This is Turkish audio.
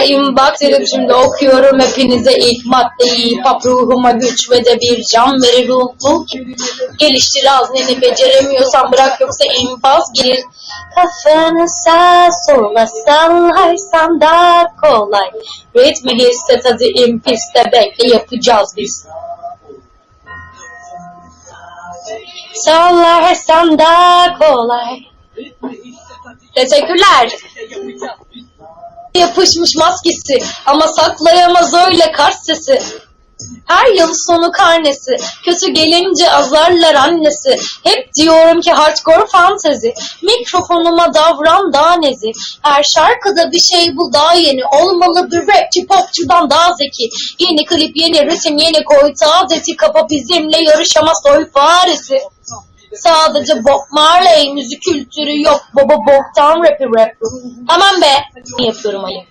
Inbox dedim şimdi okuyorum. Hepinize ilk maddeyi Pap ruhuma güç ve de bir can verir ruhu Geliştir hazneni beceremiyorsan bırak yoksa infaz girir Kafanı sağ sola sallarsan daha kolay. Ritmi hisset hadi impiste bekle yapacağız biz. Sallarsan daha kolay. Teşekkürler yapışmış maskesi ama saklayamaz öyle kart sesi. Her yıl sonu karnesi, kötü gelince azarlar annesi. Hep diyorum ki hardcore fantezi, mikrofonuma davran daha nezih. Her şarkıda bir şey bul daha yeni, olmalı bir rapçi popçudan daha zeki. Yeni klip, yeni ritim, yeni koy tazesi, kapa bizimle yarışamaz soy faresi. Sadece Bob Marley müzik kültürü yok. Baba boktan rapi rap. Aman be. Yapıyorum Ali.